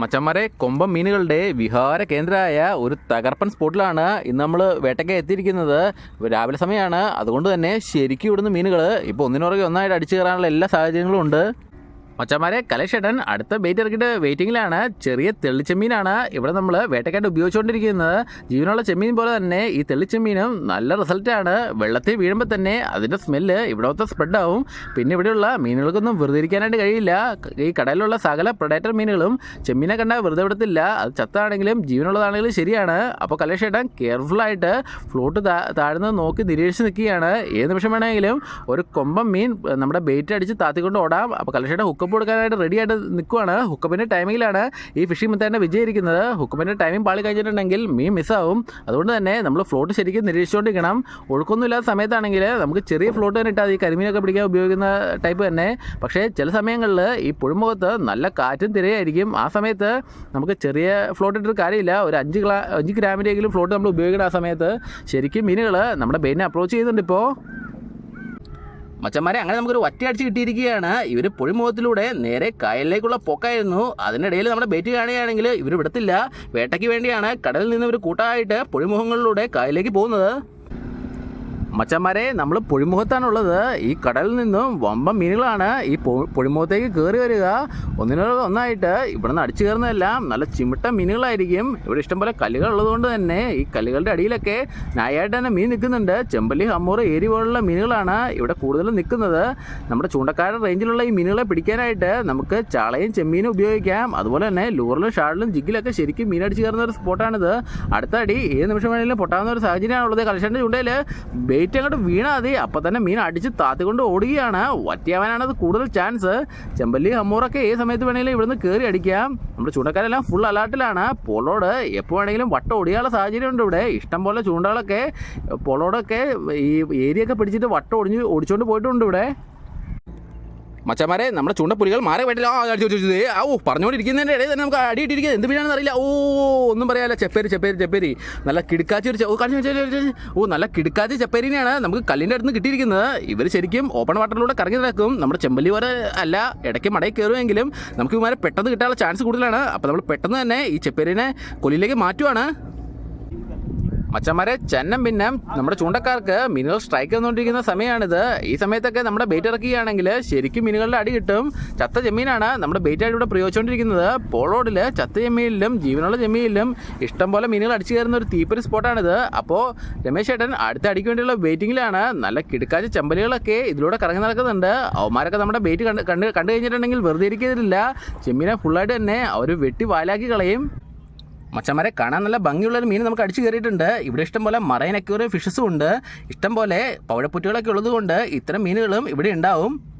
മച്ചന്മാരെ കൊമ്പം മീനുകളുടെ വിഹാര കേന്ദ്രമായ ഒരു തകർപ്പൻ സ്പോട്ടിലാണ് ഇന്ന് നമ്മൾ വേട്ടയ്ക്ക് എത്തിയിരിക്കുന്നത്. രാവിലെ സമയമാണ് അതുകൊണ്ട് തന്നെ ശരിക്കും ഇവിടുന്ന് മീനുകൾ ഇപ്പോൾ ഒന്നിനുറകെ ഒന്നായിട്ട് അടിച്ചു കയറാനുള്ള എല്ലാ സാഹചര്യങ്ങളും ഉണ്ട്. മച്ചന്മാരെ കലേഷേട്ടൻ അടുത്ത ബേറ്റ് ഇറക്കിയിട്ട് വെയിറ്റിംഗിലാണ് ചെറിയ തെള്ളിച്ചെമ്മീനാണ് ഇവിടെ നമ്മൾ വേട്ടയ്ക്കായിട്ട് ഉപയോഗിച്ചുകൊണ്ടിരിക്കുന്നത്. ജീവനുള്ള ചെമ്മീൻ പോലെ തന്നെ ഈ തെള്ളിച്ചെമ്മീനും നല്ല റിസൾട്ടാണ് വെള്ളത്തിൽ വീഴുമ്പോൾ തന്നെ അതിന്റെ സ്മെല്ല് ഇവിടത്തെ സ്പ്രെഡ് ആവും. പിന്നെ ഇവിടെയുള്ള മീനുകൾക്കൊന്നും വെറുതെ ഇരിക്കാനായിട്ട് കഴിയില്ല. ഈ കടലിലുള്ള സകല പ്രൊഡേറ്റർ മീനുകളും ചെമ്മീനെ കണ്ടാൽ വെറുതെ വിടത്തില്ല. അത് ചത്താണെങ്കിലും ജീവനുള്ളതാണെങ്കിലും ശരിയാണ്. അപ്പോൾ കലേഷേട്ടൻ കെയർഫുള്ളായിട്ട് ഫ്ലോട്ട് താ താഴ്ന്ന് നോക്കി നിരീക്ഷിച്ച് നിൽക്കുകയാണ്. ഏത് നിമിഷം വേണമെങ്കിലും ഒരു കൊമ്പം മീൻ നമ്മുടെ ബെയ്റ്റ് അടിച്ച് താത്തിക്കൊണ്ട് ഓടാം. അപ്പോൾ കലേഷേട്ടൻ ഹുക്കപ്പ് കൊടുക്കാനായിട്ട് റെഡി ആയിട്ട് നിൽക്കുവാണ് ഹുക്കപ്പിന്റെ ടൈമിങ്ങിലാണ് ഈ ഫിഷിംഗ് മെത്തേഡിനെ വിജയിക്കുന്നത് ഹുക്കപ്പിന്റെ ടൈമിംഗ് പാളി കഴിഞ്ഞിട്ടുണ്ടെങ്കിൽ മീൻ മിസ്സാവും അതുകൊണ്ട് തന്നെ നമ്മൾ ഫ്ലോട്ട് ശരിക്കും നിരീക്ഷിച്ചുകൊണ്ടിരിക്കണം. ഒഴുക്കൊന്നുമില്ലാത്ത സമയത്താണെങ്കിൽ നമുക്ക് ചെറിയ ഫ്ലോട്ട് തന്നെ ഇട്ടാൽ ഈ കരിമീനൊക്കെ പിടിക്കാൻ ഉപയോഗിക്കുന്ന ടൈപ്പ് തന്നെ. പക്ഷേ ചില സമയങ്ങളിൽ ഈ പുഴമുഖത്ത് നല്ല കാറ്റും തിരയായിരിക്കും. ആ സമയത്ത് നമുക്ക് ചെറിയ ഫ്ലോട്ട് ഇട്ടിട്ട് കാര്യമില്ല. ഒരു അഞ്ച് ഗ്ലാ അഞ്ച് ഗ്രാമിന്റെയെങ്കിലും ഫ്ലോട്ട് നമ്മൾ ഉപയോഗിക്കണം ആ സമയത്ത് ശരിക്കും മീനുകൾ നമ്മുടെ ബെയിനെ അപ്രോച്ച് ചെയ്യുന്നുണ്ട് ഇപ്പോൾ മച്ചന്മാരെ അങ്ങനെ നമുക്കൊരു ഒറ്റയടിച്ച് കിട്ടിയിരിക്കുകയാണ്. ഇവർ പുഴിമുഖത്തിലൂടെ നേരെ കായലിലേക്കുള്ള പൊക്കായിരുന്നു. അതിനിടയിൽ നമ്മുടെ ബേറ്റ് കാണുകയാണെങ്കിൽ ഇവർ വിടത്തില്ല. വേട്ടയ്ക്ക് വേണ്ടിയാണ് കടലിൽ നിന്ന് ഇവർ കൂട്ടമായിട്ട് പുഴിമുഖങ്ങളിലൂടെ കായലിലേക്ക് പോകുന്നത്. മച്ചന്മാരെ നമ്മൾ പുഴിമുഖത്താണുള്ളത്. ഈ കടലിൽ നിന്നും വമ്പൻ മീനുകളാണ് ഈ പുഴിമുഖത്തേക്ക് കയറി വരിക. ഒന്നിനോട് ഒന്നായിട്ട് ഇവിടെ നിന്ന് അടിച്ചു കയറുന്നതെല്ലാം നല്ല ചിമിട്ട മീനുകളായിരിക്കും. ഇവിടെ ഇഷ്ടംപോലെ കല്ലുകൾ ഉള്ളതുകൊണ്ട് തന്നെ ഈ കല്ലുകളുടെ അടിയിലൊക്കെ ന്യായമായിട്ട് തന്നെ മീൻ നിൽക്കുന്നുണ്ട്. ചെമ്പല്ലി ഹമ്മൂറ് ഏരി പോലുള്ള മീനുകളാണ് ഇവിടെ കൂടുതലും നിൽക്കുന്നത്. നമ്മുടെ ചൂണ്ടക്കാരുടെ റേഞ്ചിലുള്ള ഈ മീനുകളെ പിടിക്കാനായിട്ട് നമുക്ക് ചാളയും ചെമ്മീനും ഉപയോഗിക്കാം. അതുപോലെ തന്നെ ലൂറിലും ഷാളിലും ജിഗിലൊക്കെ ശരിക്കും മീൻ അടിച്ച് കയറുന്ന ഒരു സ്പോട്ടാണിത് അടുത്ത അടി ഏത് നിമിഷം വേണമെങ്കിലും പൊട്ടാവുന്ന ഒരു സാഹചര്യമാണുള്ളത്. കലശന്റെ ചൂണ്ടയിൽ ബെയ്റ്റ് അങ്ങോട്ട് വീണാൽ മതി. അപ്പം തന്നെ മീൻ അടിച്ച് താത്തിക്കൊണ്ട് ഓടുകയാണ്. ഒറ്റയാവാനാണ് അത് കൂടുതൽ ചാൻസ് ചെമ്പല്ലി അമ്മൂറൊക്കെ ഏത് സമയത്ത് വേണമെങ്കിലും ഇവിടുന്ന് കയറി അടിക്കാം. നമ്മുടെ ചൂണ്ടക്കാരെല്ലാം ഫുൾ അലാട്ടിലാണ് പോളോട് എപ്പോൾ വേണമെങ്കിലും വട്ടം ഒടിയാനുള്ള സാഹചര്യമുണ്ട് ഇവിടെ. ഇഷ്ടം പോലെ ചൂണ്ടകളൊക്കെ പോളോടൊക്കെ ഈ ഏരിയ ഒക്കെ പിടിച്ചിട്ട് വട്ടം ഒടിഞ്ഞ് ഓടിച്ചുകൊണ്ട് പോയിട്ടുണ്ട് ഇവിടെ. മച്ചന്മാരെ നമ്മുടെ ചൂണ്ടപ്പുലികൾ മാറി വേണ്ടില്ല ആ അടിച്ചു ഓ പറഞ്ഞുകൊണ്ടിരിക്കുന്നതിന്റെ ഇടയിൽ തന്നെ നമുക്ക് അടിയിട്ടിരിക്കുന്നത് എന്ത് പിന്നാണെന്ന് അറിയില്ല. ഓ ഒന്നും പറയാല്ല ചെപ്പേരി ചെപ്പേരി ചെപ്പേരി. നല്ല കിടുക്കാച്ചി ഒരു ഓ കാണിച്ചു. ഓ നല്ല കിടുക്കാച്ചി ചെപ്പേരിനെയാണ് നമുക്ക് കല്ലിന്റെ അടുത്ത് കിട്ടിയിരിക്കുന്നത്. ഇവർ ശരിക്കും ഓപ്പൺ വാട്ടറിലൂടെ കറങ്ങി നടക്കും. നമ്മുടെ ചെമ്പല്ലി വരെ അല്ല ഇടയ്ക്ക് മടയിൽ കയറുമെങ്കിലും നമുക്ക് ഇവരെ പെട്ടെന്ന് കിട്ടാനുള്ള ചാൻസ് കൂടുതലാണ്. അപ്പോൾ നമ്മൾ പെട്ടെന്ന് തന്നെ ഈ ചെപ്പേരിനെ കൊല്ലിലേക്ക് മാറ്റുവാണ്. മച്ചന്മാരെ ചെന്നം പിന്നെ നമ്മുടെ ചൂണ്ടക്കാർക്ക് മീനുകൾ സ്ട്രൈക്ക് ചെയ്തുകൊണ്ടിരിക്കുന്ന സമയമാണിത്. ഈ സമയത്തൊക്കെ നമ്മുടെ ബെയ്റ്റ് ഇറക്കുകയാണെങ്കിൽ ശരിക്കും മീനുകളുടെ അടി കിട്ടും. ചത്ത ചെമ്മീനാണ് നമ്മുടെ ബെയ്റ്റ് ആയിട്ട് ഇവിടെ പ്രയോഗിച്ചുകൊണ്ടിരിക്കുന്നത്. പോളോഡിൽ ചത്ത ചെമ്മീനിലും ജീവനുള്ള ചെമ്മീനിലും ഇഷ്ടം പോലെ മീനുകൾ അടിച്ചു കയറുന്ന ഒരു തീപ്പൊരി സ്പോട്ടാണിത് അപ്പോൾ രമേശ് ചേട്ടൻ അടുത്ത അടിക്ക് വേണ്ടിയുള്ള വെയിറ്റിങ്ങിലാണ് നല്ല കിടക്കാച്ച ചെമ്പലുകളൊക്കെ ഇതിലൂടെ കറങ്ങി നടക്കുന്നുണ്ട്. അവന്മാരൊക്കെ നമ്മുടെ ബെയ്റ്റ് കണ്ട് കണ്ട് കണ്ടു കഴിഞ്ഞിട്ടുണ്ടെങ്കിൽ വെറുതെ ഇരിക്കുന്നില്ല ചെമ്മീനെ ഫുള്ളായിട്ട് തന്നെ അവർ വെട്ടി വാലാക്കി കളയും. മച്ചന്മാരെ കാണാൻ നല്ല ഭംഗിയുള്ള ഒരു മീൻ നമുക്ക് അടിച്ചു കയറിയിട്ടുണ്ട്. ഇവിടെ ഇഷ്ടംപോലെ മറൈൻ അക്യൂറിയം ഫിഷസും ഉണ്ട്. ഇഷ്ടംപോലെ പവഴപ്പുറ്റുകളൊക്കെ ഉള്ളതുകൊണ്ട് ഇത്തരം മീനുകളും ഇവിടെ ഉണ്ടാവും.